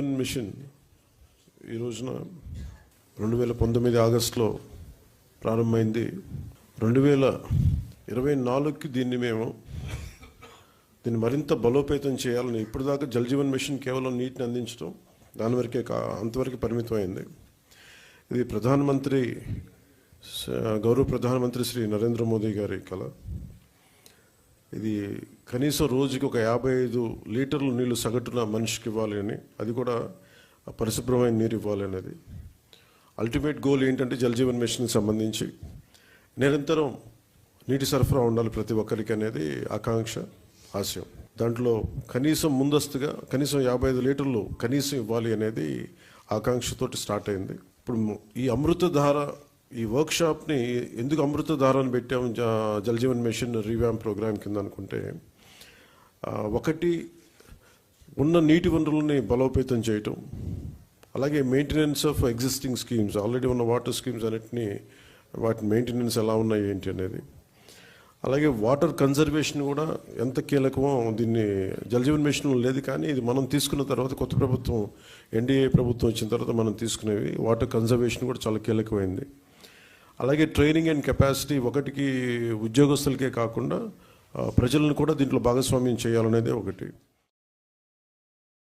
Jeevan machine ఈ రోజున రెండు వేల పంతొమ్మిది ఆగస్టులో ప్రారంభమైంది. రెండు వేల ఇరవై నాలుగుకి దీన్ని మేము దీన్ని మరింత బలోపేతం చేయాలని ఇప్పటిదాకా జలజీవన్ మిషన్ కేవలం నీటిని అందించడం దాని వరకే కా అంతవరకు పరిమితమైంది. ఇది ప్రధానమంత్రి గౌరవ ప్రధానమంత్రి శ్రీ నరేంద్ర మోదీ గారి కళ ఇది కనీసం రోజుకి ఒక యాభై ఐదు లీటర్లు నీళ్ళు సగటున మనిషికి ఇవ్వాలి అని అది కూడా పరిశుభ్రమైన నీరు ఇవ్వాలి అనేది. అల్టిమేట్ గోల్ ఏంటంటే జలజీవన్ మిషన్కి సంబంధించి నిరంతరం నీటి సరఫరా ఉండాలి ప్రతి ఒక్కరికి అనేది ఆకాంక్ష ఆశయం. దాంట్లో కనీసం ముందస్తుగా కనీసం యాభై ఐదు లీటర్లు కనీసం ఇవ్వాలి అనేది ఆకాంక్షతోటి స్టార్ట్ అయింది. ఇప్పుడు ఈ అమృతధార ఈ వర్క్షాప్ని ఎందుకు అమృతధారాన్ని పెట్టాము? జలజీవన్ మిషన్ రీవ్యామ్ ప్రోగ్రామ్ కింద అనుకుంటే ఒకటి ఉన్న నీటి వనరులని బలోపేతం చేయటం అలాగే maintenance of existing schemes already ఉన్న వాటర్ స్కీమ్స్ అన్నిటినీ వాటి మెయింటెనెన్స్ ఎలా ఉన్నాయి ఏంటి అనేది. అలాగే వాటర్ కన్జర్వేషన్ కూడా ఎంత కీలకమో దీన్ని జలజీవన్ మిషన్ లేదు కానీ ఇది మనం తీసుకున్న తర్వాత కొత్త ప్రభుత్వం ఎన్డీఏ ప్రభుత్వం వచ్చిన తర్వాత మనం తీసుకునేవి. వాటర్ కన్జర్వేషన్ కూడా చాలా కీలకమైంది. అలాగే ట్రైనింగ్ అండ్ కెపాసిటీ ఒకటికి ఉద్యోగస్తులకే కాకుండా ప్రజలను కూడా దీంట్లో భాగస్వామ్యం చేయాలనేదే ఒకటి.